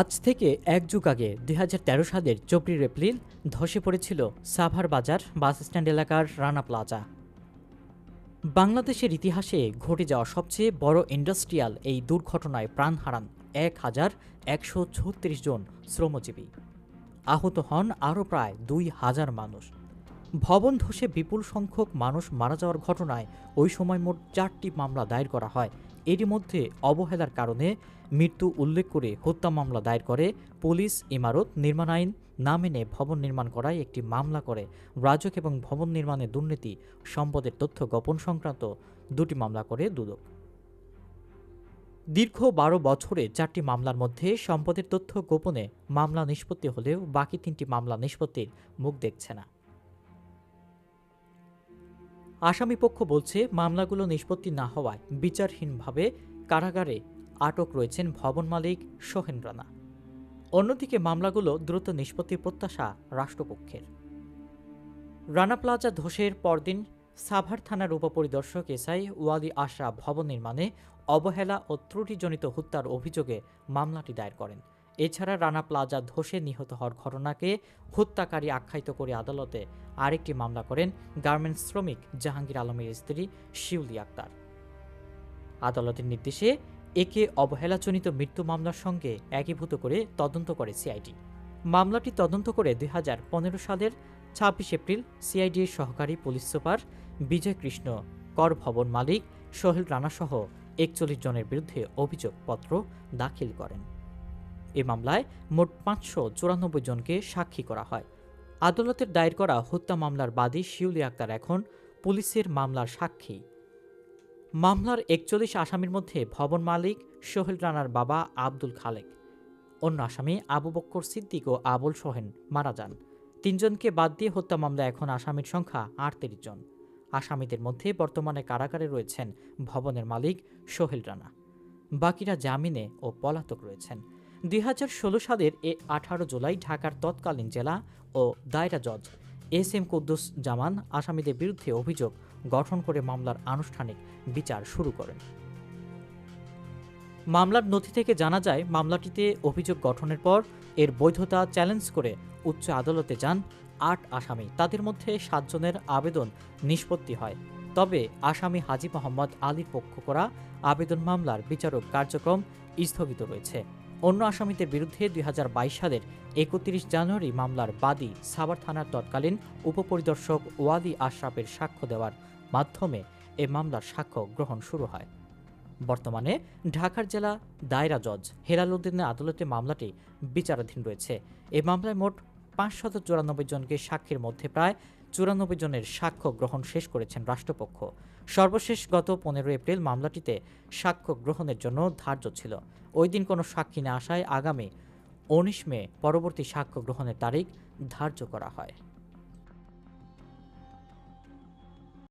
আজ থেকে এক যুগ আগে দুই হাজার তেরো সালের চব্বিশ এপ্রিল ধসে পড়েছিল সাভার বাজার বাস স্ট্যান্ড এলাকার রানা প্লাজা। বাংলাদেশের ইতিহাসে ঘটে যাওয়া সবচেয়ে বড় ইন্ডাস্ট্রিয়াল এই দুর্ঘটনায় প্রাণ হারান এক হাজার একশো ছত্রিশ জন শ্রমজীবী। আহত হন আরও প্রায় দুই হাজার মানুষ। ভবন ধসে বিপুল সংখ্যক মানুষ মারা যাওয়ার ঘটনায় ওই সময় মোট চারটি মামলা দায়ের করা হয় এরই মধ্যে অবহেলার কারণে মৃত্যু উল্লেখ করে হত্যা মামলা দায়ের করে পুলিশ, ইমারত, নির্মাণ আইন না মেনে ভবন নির্মাণ করায় একটি মামলা করে। রাজক এবং ভবন নির্মাণে দুর্নীতি, সম্পদের তথ্য গোপন সংক্রান্ত দুটি মামলা করে দুদক। দীর্ঘ বারো বছরে চারটি মামলার মধ্যে সম্পদের তথ্য গোপনে মামলা নিষ্পত্তি হলেও বাকি তিনটি মামলা নিষ্পত্তির মুখ দেখছে না। আসামি পক্ষ বলছে, মামলাগুলো নিষ্পত্তি না হওয়ায় বিচারহীনভাবে কারাগারে আটক রয়েছেন ভবন মালিক সোহেন রানা। অন্যদিকে মামলাগুলো দ্রুত নিষ্পত্তির প্রত্যাশা রাষ্ট্রপক্ষের। রানা প্লাজা ধসের পরদিন সাভার থানার উপপরিদর্শক এসআই ওয়ালি আশরা ভবন নির্মাণে অবহেলা ও ত্রুটিজনিত হত্যার অভিযোগে মামলাটি দায়ের করেন। এছাড়া রানা প্লাজা ধসে নিহত হওয়ার ঘটনাকে হত্যাকারী আখ্যায়িত করে আদালতে আরেকটি মামলা করেন গার্মেন্টস শ্রমিক জাহাঙ্গীর আলমের স্ত্রী শিউলি আক্তার। আদালতের নির্দেশে একে অবহেলাজনিত মৃত্যু মামলার সঙ্গে একীভূত করে তদন্ত করে সিআইডি। মামলাটি তদন্ত করে দুই হাজার পনেরো সালের ছাব্বিশ এপ্রিল সিআইডির সহকারী পুলিশ সুপার বিজয় কৃষ্ণ কর ভবন মালিক সোহেল রানাসহ একচল্লিশ জনের বিরুদ্ধে অভিযোগপত্র দাখিল করেন। এ মামলায় মোট পাঁচশো চুরানব্বই জনকে সাক্ষী করা হয়। আদালতের দায়ের করা হত্যা মামলার বাদী শিউলি আক্তার এখন পুলিশের মামলার সাক্ষী। মামলার একচল্লিশ আসামির মধ্যে ভবন মালিক, সোহেল রানার বাবা আব্দুল খালেক। অন্য আসামি আবু বক্কর সিদ্দিক ও আবুল সোহেন মারা যান। তিনজনকে বাদ দিয়ে হত্যা মামলা এখন আসামির সংখ্যা আটত্রিশ জন। আসামিদের মধ্যে বর্তমানে কারাগারে রয়েছেন ভবনের মালিক সোহেল রানা। বাকিরা জামিনে ও পলাতক রয়েছেন। দুই হাজার ষোলো সালের এ আঠারো জুলাই ঢাকার তৎকালীন জেলা ও দায়রা জজ এস এম কুদ্দুস জামান আসামিদের বিরুদ্ধে অভিযোগ গঠন করে মামলার আনুষ্ঠানিক বিচার শুরু করেন। মামলার নথি থেকে জানা যায়, মামলাটিতে অভিযোগ গঠনের পর এর বৈধতা চ্যালেঞ্জ করে উচ্চ আদালতে যান আট আসামি। তাদের মধ্যে সাতজনের আবেদন নিষ্পত্তি হয়। তবে আসামি হাজি মোহাম্মদ আলীর পক্ষ করা আবেদন মামলার বিচারক কার্যক্রম স্থগিত রয়েছে। অন্য আসামিদের বিরুদ্ধে দুই হাজার বাইশ সালের একত্রিশ জানুয়ারি মামলার বাদী সাভার থানার তৎকালীন উপপরিদর্শক ওয়ালি আশরাফের সাক্ষ্য দেওয়ার মাধ্যমে এ মামলার সাক্ষ্য গ্রহণ শুরু হয়। বর্তমানে ঢাকার জেলা দায়রা জজ হেলালুদ্দিনের আদালতে মামলাটি বিচারাধীন রয়েছে। এ মামলায় মোট পাঁচশত চুরানব্বই জনকে সাক্ষীর মধ্যে প্রায় চুরানব্বই জনের সাক্ষ্য গ্রহণ শেষ করেছেন রাষ্ট্রপক্ষ। সর্বশেষ গত পনেরো এপ্রিল মামলাটিতে সাক্ষ্য গ্রহণের জন্য ধার্য ছিল। ওই দিন কোনো সাক্ষী না আসায় আগামী উনিশ মে পরবর্তী সাক্ষ্য গ্রহণের তারিখ ধার্য করা হয়।